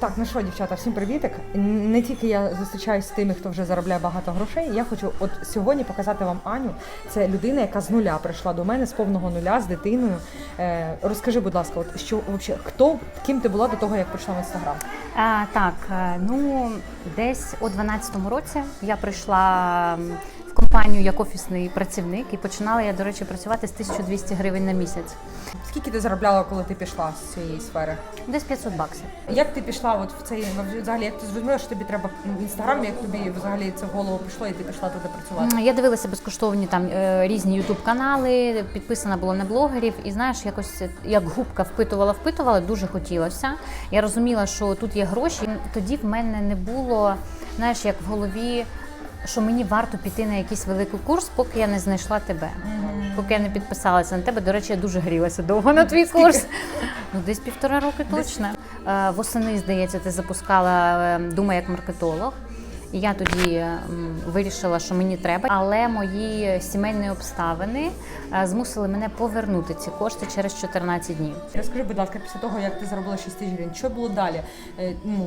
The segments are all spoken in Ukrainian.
Так, ну що, дівчата, всім привітик. Не тільки я зустрічаюсь з тими, хто вже заробляє багато грошей. Я хочу от сьогодні показати вам Аню. Це людина, яка з нуля прийшла до мене з повного нуля з дитиною. Е, розкажи, будь ласка, от що взагалі, хто ким ти була до того, як прийшла в інстаграм? А, так, е, ну десь у 12-му році я прийшла компанію як офісний працівник і починала я, до речі, працювати з 1200 гривень на місяць. Скільки ти заробляла, коли ти пішла з цієї сфери? Десь 500 баксів. Як ти пішла от в цей взагалі, як ти зрозуміла, що тобі треба в інстаграм, як тобі взагалі це в голову пішло, і ти пішла туди працювати? Я дивилася безкоштовні там е, різні ютуб канали, підписана була на блогерів, і знаєш, якось е, як губка впитувала, впитувала, дуже хотілося. Я розуміла, що тут є гроші. Тоді в мене не було, знаєш, як в голові. Що мені варто піти на якийсь великий курс, поки я не знайшла тебе, поки я не підписалася на тебе. До речі, я дуже грілася довго на твій курс. Ну, десь півтора роки точно. Е, Восени, здається, ти запускала «Думай Дума як маркетолог. І я тоді вирішила, що мені треба, але мої сімейні обставини е, змусили мене повернути ці кошти через 14 днів. Розкажи, будь ласка, після того, як ти заробила 6 тисяч гривень, що було далі? Е, Ну,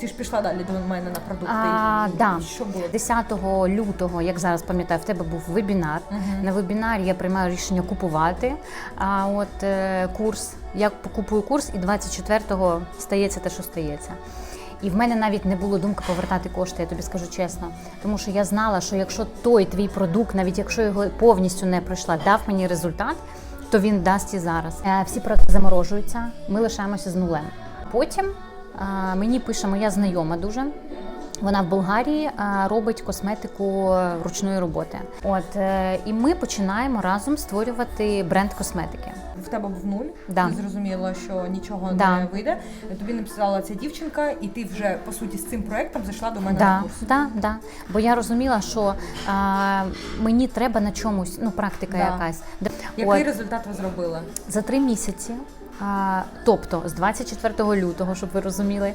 ти ж пішла далі до мене на продукти. А, І да. Що було? 10 лютого, як зараз пам'ятаю, в тебе був вебінар. На вебінарі я приймаю рішення купувати а, от, е, курс. Я купую курс, і 24-го стається те, що стається. І в мене навіть не було думки повертати кошти, я тобі скажу чесно. Тому що я знала, що якщо той твій продукт, навіть якщо його повністю не пройшла, дав мені результат, то він дасть і зараз. Е, Всі проекти заморожуються, ми лишаємося з нулем. Потім мені пише моя знайома дуже. Вона в Болгарії робить косметику ручної роботи. От е, і ми починаємо разом створювати бренд косметики. В тебе був нуль, Да. ти зрозуміла, що нічого Да. не вийде. Тобі написала ця дівчинка, і ти вже по суті з цим проектом зайшла до мене на курс. да, да. Бо я розуміла, що а, мені треба на чомусь, ну практика Да. якась. Який От, результат ви зробили? за три місяці. Тобто з 24 лютого, щоб ви розуміли,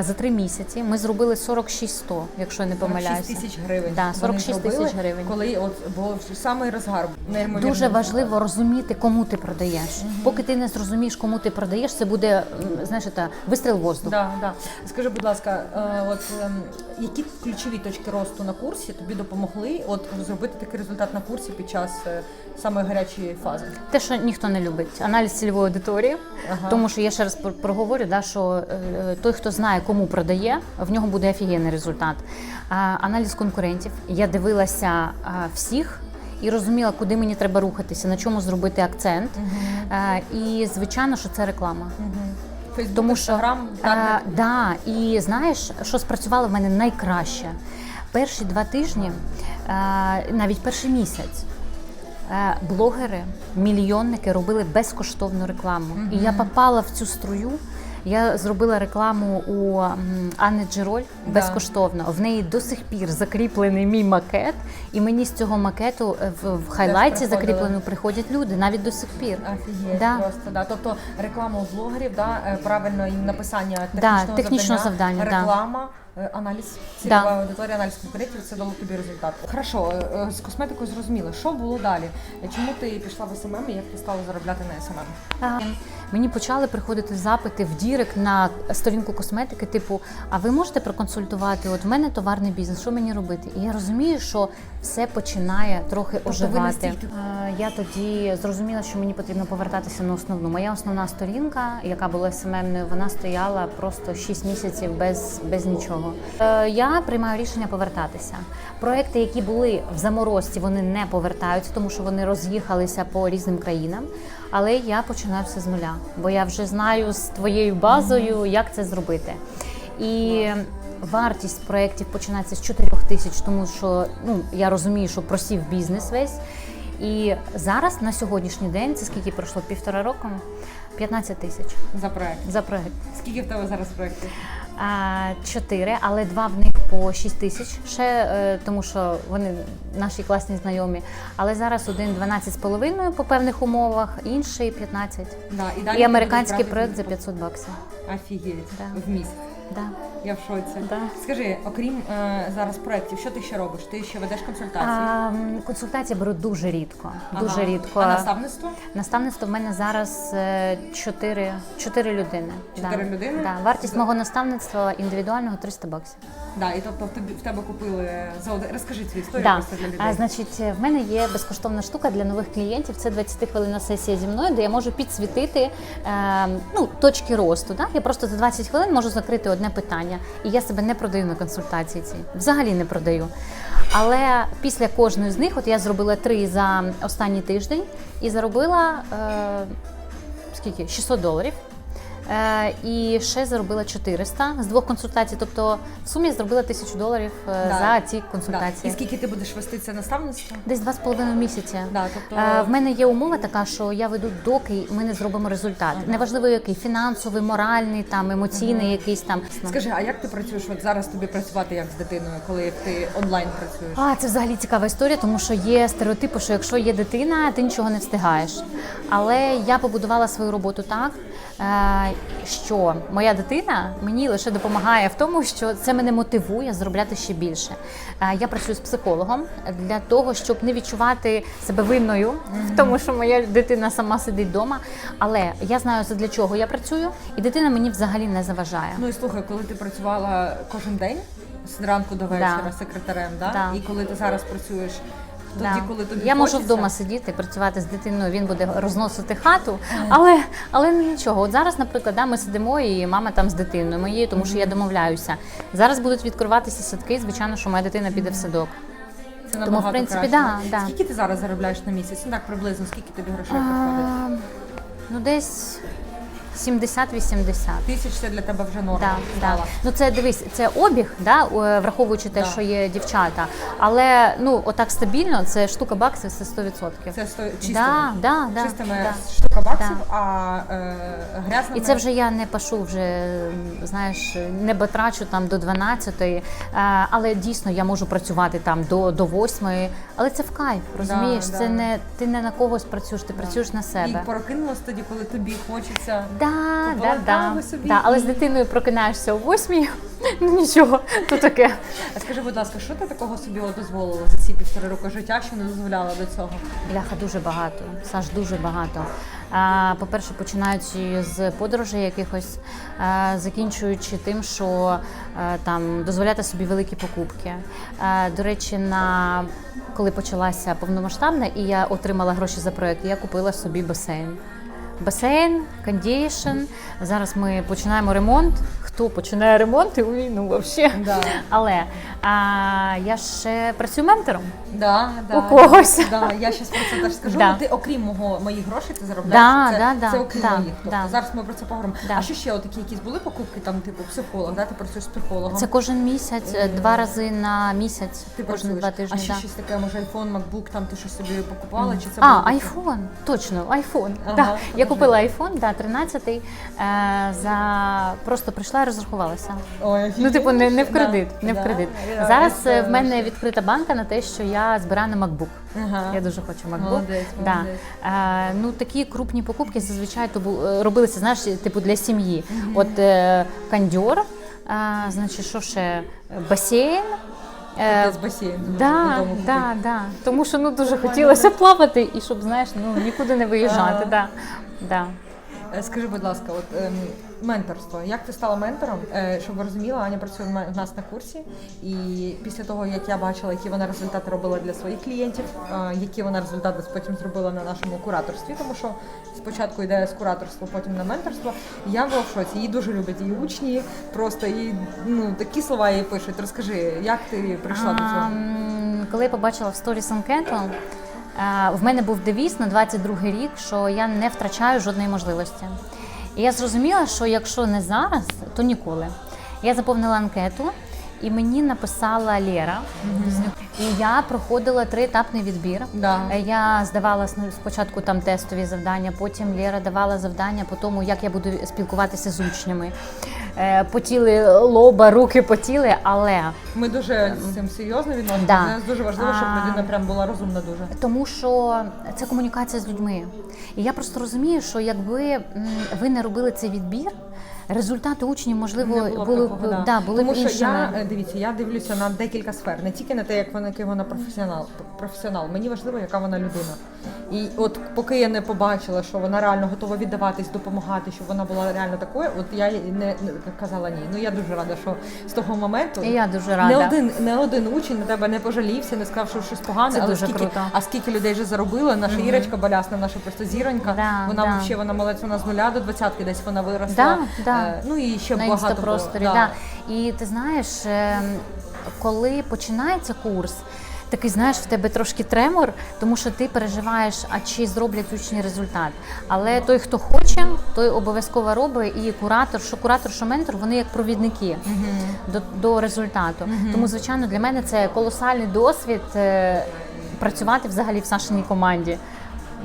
за три місяці ми зробили 46 100, якщо я не 46 тисяч гривень. Да, Вони 46 тисяч гривень. Коли от був самий розгар. Дуже важливо розуміти, кому ти продаєш. Поки ти не зрозумієш, кому ти продаєш, це буде знаєш, це вистріл воздух. Да, да. Скажи, будь ласка, е, от ем, які ключові точки росту на курсі тобі допомогли от зробити такий результат на курсі під час е, самої гарячої фази? Те, що ніхто не любить, аналіз цільової аудиторії. Ага. Тому що я ще раз проговорю, да, що е, той, хто знає, кому продає, в нього буде офігенний результат. А, аналіз конкурентів. Я дивилася а, всіх. І розуміла, куди мені треба рухатися, на чому зробити акцент. Е, і звичайно, що це реклама. Фейсбук, Тому що е, таргет. да, і знаєш, що спрацювало в мене найкраще? Перші два тижні, е, навіть перший місяць. Е, Блогери, мільйонники робили безкоштовну рекламу. І я попала в цю струю. Я зробила рекламу у Анни Джероль Да. безкоштовно. В неї до сих пір закріплений мій макет, і мені з цього макету е, в, в хайлайті закріплено приходять люди навіть до сих пір. Офігеть, Да. просто да. Тобто реклама у блогерів, да, е, правильно їм написання технічного, Да, технічного завдання, да. реклама, е, аналіз цільова аудиторія, аналіз конкурентів, це дало тобі результат. Хорошо, е, е, з косметикою зрозуміло. Що було далі? Е, Чому ти пішла в СММ і як ти стала заробляти на СММ? Мені почали приходити запити в Дірект на сторінку косметики, типу, а ви можете проконсультувати? От в мене товарний бізнес, що мені робити? І я розумію, що все починає трохи ви оживати. А, Я тоді зрозуміла, що мені потрібно повертатися на основну. Моя основна сторінка, яка була СММною, вона стояла просто 6 місяців без, без нічого. Е, Я приймаю рішення повертатися. Проекти, які були в заморозці, вони не повертаються, тому що вони роз'їхалися по різним країнам. Але я починаю все з нуля, бо я вже знаю з твоєю базою, як це зробити. І вартість проєктів починається з 4 тисяч, тому що ну я розумію, що просів бізнес весь. І зараз на сьогоднішній день це скільки пройшло півтора року? 15 тисяч За проект. за проект. Скільки в тебе зараз проєктів? Чотири, але два в них по 6 тисяч ще, е, тому що вони наші класні знайомі. Але зараз один 12 з половиною по певних умовах, інший 15. Да, І далі американський проект за брати 500 баксів. Офігеть. Да. В місяць. Да. Я в шоці. Да. Скажи, окрім е, зараз проєктів, що ти ще робиш? Ти ще ведеш консультації? А, м, консультації беру дуже рідко. Ага. Дуже рідко. А наставництво? Наставництво в мене зараз е, чотири, чотири людини. Чотири да. людини? Да. Вартість мого наставництва індивідуального 300 баксів. Да, і тобто в тобі в тебе купили за один. Розкажи цю історію Да. просто для людей. А, значить, в мене є безкоштовна штука для нових клієнтів. Це 20 хвилинна сесія зі мною, де я можу підсвітити е, ну, точки росту. Да? Я просто за 20 хвилин можу закрити одне питання. І я себе не продаю на консультації ці. Взагалі не продаю. Але після кожної з них, от я зробила три за останній тиждень і заробила е, скільки? 600 доларів. Е, і ще заробила 400 з двох консультацій. Тобто в сумі я зробила 1000 доларів е, Да. за ці Да. консультації. І скільки ти будеш вести це наставництво? Десь два з половиною місяці. Да, тобто... Е, В мене є умова така, що я веду доки ми не зробимо результат. Неважливо, який фінансовий, моральний, там емоційний, якийсь там. Скажи, а як ти працюєш? От зараз тобі працювати як з дитиною, коли ти онлайн працюєш? А це взагалі цікава історія, тому що є стереотипи, що якщо є дитина, ти нічого не встигаєш. Але я побудувала свою роботу так, що моя дитина мені лише допомагає в тому, що це мене мотивує заробляти ще більше. Я працюю з психологом для того, щоб не відчувати себе винною в тому, що моя дитина сама сидить вдома. Але я знаю, для чого я працюю, і дитина мені взагалі не заважає. Ну і слухай, коли ти працювала кожен день з ранку до вечора Да. секретарем, да? Да. і коли ти зараз працюєш тоді, Да. коли тобі я можу хочеться, вдома сидіти, працювати з дитиною, він буде розносити хату, але, але нічого. От зараз, наприклад, да, ми сидимо і мама там з дитиною моєю, тому що я домовляюся. Зараз будуть відкриватися садки. Звичайно, що моя дитина піде в садок. Це Тому, в принципі, да, да. Скільки ти зараз заробляєш на місяць? Ну так приблизно, скільки тобі грошей приходить? А, ну, десь 70-80. Тисяч це для тебе вже норма Да, да. Ну це дивись, це обіг, да, враховуючи те, Да. що є дівчата. Але ну отак стабільно, це штука баксів, це 100%. Це сто чистими, да, да, да, чистими да. штука баксів, а е, грязними... І це вже я не пашу вже, знаєш, не батрачу там до 12-ї, е, але дійсно я можу працювати там до, до 8-ї. Але це в кайф, розумієш? да. Це не ти не на когось працюєш, ти працюєш на І себе. прокинулась тоді, коли тобі хочеться. Да, да, да, собі да. Але з дитиною прокинаєшся о 8-й, ну нічого, то таке. А скажи, будь ласка, що ти такого собі дозволила за ці півтори роки життя, що не дозволяла до цього? Бляха дуже багато, Саш, дуже багато. По-перше, починаючи з подорожей якихось, закінчуючи тим, що там дозволяти собі великі покупки. До речі, на коли почалася повномасштабна і я отримала гроші за проект, я купила собі басейн. Басейн, кондішн. Зараз ми починаємо ремонт. Хто починає ремонт і у війну взагалі? Да. Але а, я ще працюю ментором. Да, да. У когось. Да, я зараз про це теж скажу. Да. Ну, Ти окрім мого моїх грошей ти заробляєш. Да, це, да, да, це окрім да, моїх. Тобто да. зараз ми про це поговоримо. Да. А що ще от такі якісь були покупки, там, типу, психолог, да? ти працюєш з психологом. Це кожен місяць, е, два рази на місяць, ти працюєш. два тижні. А ще да. щось таке, може, iPhone, MacBook, там ти щось собі покупала, чи це А, було таке? точно, айфон. Ага, да. Я купила айфон, да, 13-й, е, за... просто прийшла і розрахувалася. Ой, Ну, типу, не, не в Да, кредит, не в кредит. Я- Зараз е, в мене відкрита банка на те, що я збираю на MacBook. Ага. Я дуже хочу MacBook. Молодець, Да. молодець. Е, ну, такі крупні покупки зазвичай то бу- е, робилися, знаєш, типу для сім'ї. От е, кондьор, е, значить, що ще? Басейн. З басейну. Да, да, да. Тому що ну дуже хотілося плавати і щоб знаєш, ну нікуди не виїжджати. Да. Да. Е, Скажи, будь ласка, от ем, менторство. Як ти стала ментором? Е, щоб ви розуміла, Аня працює в ме- в нас на курсі, і після того, як я бачила, які вона результати робила для своїх клієнтів, е, які вона результати потім зробила на нашому кураторстві, тому що спочатку йде з кураторства, потім на менторство. Я була в шоці. Її дуже люблять її учні, просто і ну такі слова їй пишуть. Розкажи, як ти прийшла до цього? Ам, Коли я побачила в сторіс анкету, в мене був девіз на 22 рік, що я не втрачаю жодної можливості. І я зрозуміла, що якщо не зараз, то ніколи. Я заповнила анкету. І мені написала Лєра, і я проходила триетапний відбір. Да. Е, Я здавала спочатку там тестові завдання, потім Лєра давала завдання по тому, як я буду спілкуватися з учнями. Е, Потіли лоба, руки потіли, але Ми дуже з цим серйозно відносимося. Да. Для нас дуже важливо, щоб людина прям була розумна дуже. тому що це комунікація з людьми. І я просто розумію, що якби ви не робили цей відбір, результати учнів, можливо, Не було б були, такого, б- да. да, були Тому б що іншими. я е, дивіться, я дивлюся на декілька сфер, не тільки на те, як вона який вона професіонал. Професіонал. Мені важливо, яка вона людина. І от поки я не побачила, що вона реально готова віддаватись, допомагати, щоб вона була реально такою, от я їй не, не казала ні. Ну я дуже рада, що з того моменту І я дуже не один не один учень на тебе не пожалівся, не сказав, що щось погане. Це але дуже скільки, круто. А скільки людей вже заробила? Наша Ірочка Балясна, наша просто зіронька. Да, вона да. взагалі вона молодець, вона з нуля до двадцятки десь вона виросла. Да, да. Е, ну і ще на багато було. інстапросторі. Да. Да. І ти знаєш, ем, коли починається курс. Такий, знаєш, в тебе трошки тремор, тому що ти переживаєш, а чи зроблять учні результат. Але той, хто хоче, той обов'язково робить. І куратор, що куратор, що ментор, вони як провідники до, до результату. Тому, звичайно, для мене це колосальний досвід е, працювати взагалі в Сашиній команді.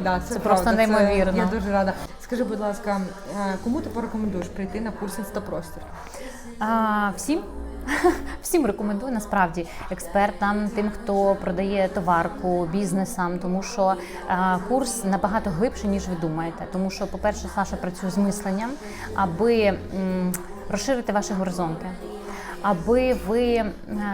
Да, це, Це просто правда, неймовірно. Це, я дуже рада. Скажи, будь ласка, е, кому ти порекомендуєш прийти на курс інстапростір? А, всім. Всім рекомендую насправді експертам, тим, хто продає товарку, бізнесам, тому що а, курс набагато глибше, ніж ви думаєте. Тому що, по-перше, Саша працює з мисленням, аби розширити ваші горизонти. Аби ви е,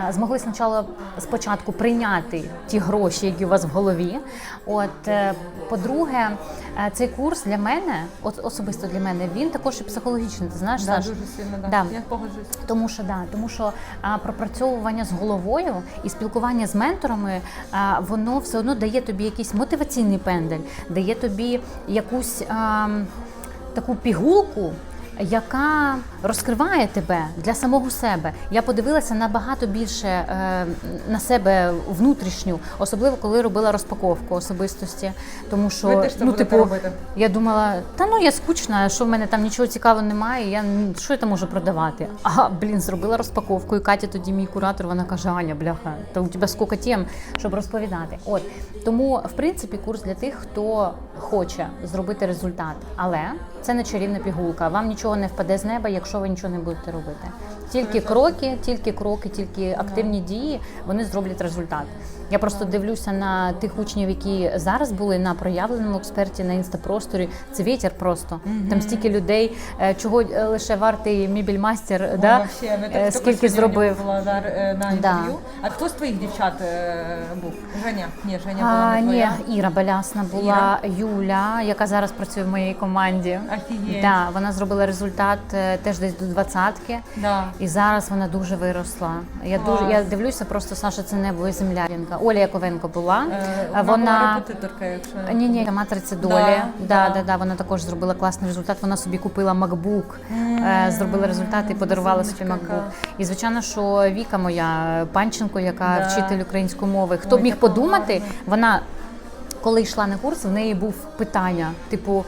змогли спочатку, спочатку прийняти ті гроші, які у вас в голові. От е, по-друге, е, цей курс для мене, особисто для мене, він також і психологічний. Ти знаєш, Да, Саш? дуже сильно, да. Да. Я погоджуюсь. Тому що да, тому що а, пропрацьовування з головою і спілкування з менторами, а, воно все одно дає тобі якийсь мотиваційний пендель, дає тобі якусь а, таку пігулку. Яка розкриває тебе для самого себе. Я подивилася набагато більше е, на себе внутрішню, особливо коли робила розпаковку особистості. Тому що Ви теж це ну, будете типу, робити? я думала, та ну я скучна, що в мене там нічого цікавого немає. Я що я там можу продавати? Ага, блін, зробила розпаковку. І Катя тоді мій куратор. Вона каже: Аня, бляха, то у тебе скільки тем, щоб розповідати. От тому, в принципі, курс для тих, хто хоче зробити результат, але це не чарівна пігулка. Вам нічого не впаде з неба, якщо ви нічого не будете робити. Тільки кроки, тільки кроки, тільки активні дії вони зроблять результат. Я просто дивлюся на тих учнів, які зараз були на проявленому експерті на інстапросторі. Це вітер просто. Там стільки людей, е, чого е, лише вартий мібельмастер, да? Вообще, е, скільки зробив. була да, на Да. інтерв'ю. А хто з твоїх дівчат був? Женя? Ні, Женя була А, не ні. Іра Белясна була, Юля, яка зараз працює в моїй команді. Офігеть. Да, вона зробила результат теж десь до двадцятки. Да. І зараз вона дуже виросла. Я Клас. дуже я дивлюся, просто Саша це небо і землярінка. Оля Яковенко була. Е, вона була репетиторка, якщо ні, ні, матриця долі. Да, Да, да. да, да, Вона також зробила класний результат. Вона собі купила MacBook, е, зробила результат і подарувала собі MacBook. І звичайно, що Віка моя Панченко, яка Да. вчитель української мови. Хто б міг подумати, вона коли йшла на курс, в неї був питання, типу.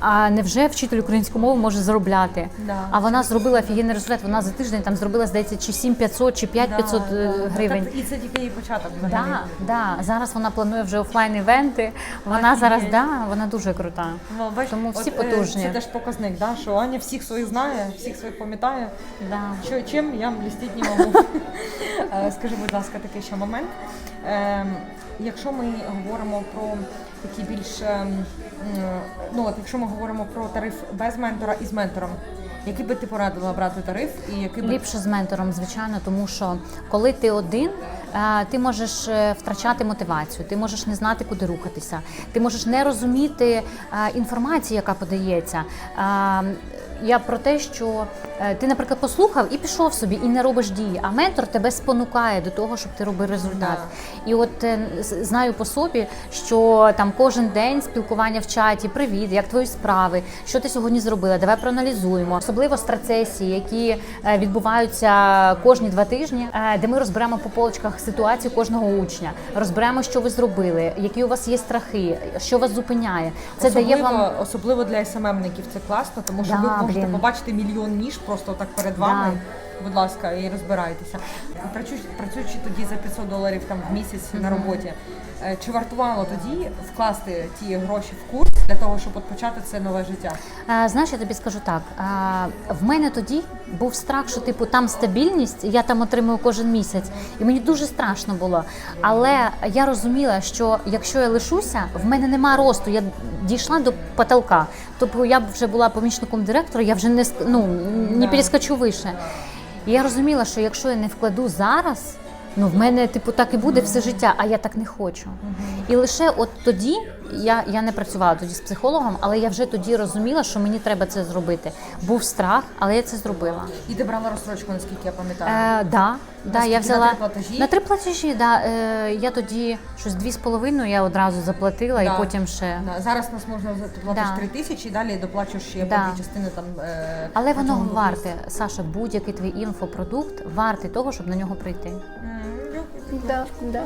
А невже вчитель української мови може заробляти? Да. А вона зробила офігенний результат. Вона за тиждень там зробила, здається, чи 7500, чи 5500 Да, да. гривень. Так, і це тільки її початок взагалі. Да, да. Зараз вона планує вже офлайн-івенти. Вона Офігеть. зараз да, вона дуже крута. Ну, бач, Тому всі от, е, потужні. Це теж показник, да, що Аня всіх своїх знає, всіх своїх пам'ятає. Да. Що, чим я блістіть не можу. Е, Скажи, будь ласка, такий ще момент. Ем, Якщо ми говоримо про такі більш, ем, ну от якщо ми говоримо про тариф без ментора і з ментором, який би ти порадила брати тариф і який би Ліпше з ментором, звичайно, тому що коли ти один, е, ти можеш е, втрачати мотивацію, ти можеш не знати, куди рухатися, ти можеш не розуміти е, інформацію, яка подається. Я про те, що е, ти, наприклад, послухав і пішов собі, і не робиш дії, а ментор тебе спонукає до того, щоб ти робив результат. І от е, знаю по собі, що там кожен день спілкування в чаті, привіт, як твої справи, що ти сьогодні зробила, давай проаналізуємо. Особливо страцесії, які е, відбуваються кожні два тижні, де ми розберемо по полочках ситуацію кожного учня, розберемо, що ви зробили, які у вас є страхи, що вас зупиняє. Це особливо, дає вам особливо для СММників це класно, тому що Да, ви можете блін. побачити мільйон ніж просто так перед вами. Будь ласка, і розбирайтеся. Працюючи, працюючи тоді за 500 доларів там в місяць на роботі, е, чи вартувало тоді вкласти ті гроші в курс для того, щоб от почати це нове життя? Е, Знаєш, я тобі скажу так. е, В мене тоді був страх, що типу там стабільність, я там отримую кожен місяць, і мені дуже страшно було. Але я розуміла, що якщо я лишуся, в мене нема росту. Я дійшла до потолка. Тобто я б вже була помічником директора, я вже не ну, не перескочу вище. І я розуміла, що якщо я не вкладу зараз, ну в мене типу так і буде все життя, а я так не хочу. І лише от тоді я, я не працювала тоді з психологом, але я вже тоді розуміла, що мені треба це зробити. Був страх, але я це зробила. І ти брала розстрочку, наскільки я пам'ятаю. Е, да, да, я взяла На три платежі? на три платежі. Да, е, я тоді щось дві з половиною я одразу заплатила, Да. і потім ще. Да, Зараз нас можна за- ти платиш Да. 3 тисячі, і далі доплачуєш ще Да. по частини там. е, Але воно варте, Саша, будь-який твій інфопродукт вартий того, щоб на нього прийти. Дякую. Да, да.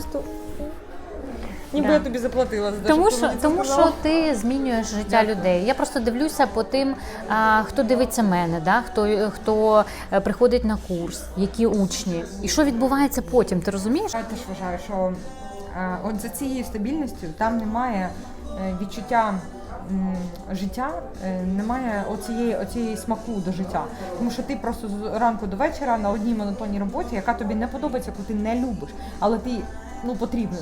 Ніби Да. я тобі заплатила за те, Тому що, тому що ти змінюєш життя Дякую. людей. Я просто дивлюся по тим, а, хто дивиться мене, да? хто, хто е, приходить на курс, які учні, і що відбувається потім. Ти розумієш? Я теж вважаю, що е, от за цією стабільністю там немає е, відчуття життя, немає оцієї, оцієї смаку до життя. Тому що ти просто з ранку до вечора на одній монотонній роботі, яка тобі не подобається, яку ти не любиш, але ти ну потрібно,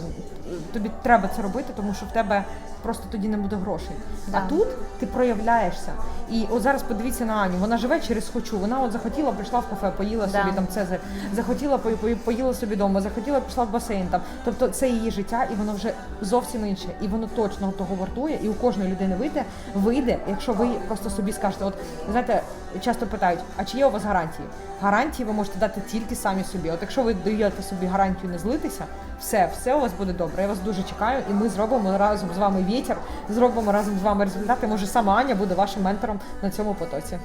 тобі треба це робити, тому що в тебе просто тоді не буде грошей. Да. А тут ти проявляєшся. І от зараз подивіться на Аню. Вона живе через хочу. Вона от захотіла, прийшла в кафе, поїла Да. собі там цезарь, захотіла по- по- поїла собі вдома, захотіла пішла в басейн там. Тобто це її життя, і воно вже зовсім інше, і воно точно того вартує. І у кожної людини вийде, вийде, якщо ви просто собі скажете, от знаєте, часто питають, а чи є у вас гарантії? Гарантії ви можете дати тільки самі собі. От якщо ви даєте собі гарантію не злитися, все, все у вас буде добре. Я вас дуже чекаю, і ми зробимо разом з вами вітер, зробимо разом з вами результати. Може, сама Аня буде вашим ментором на цьому потоці.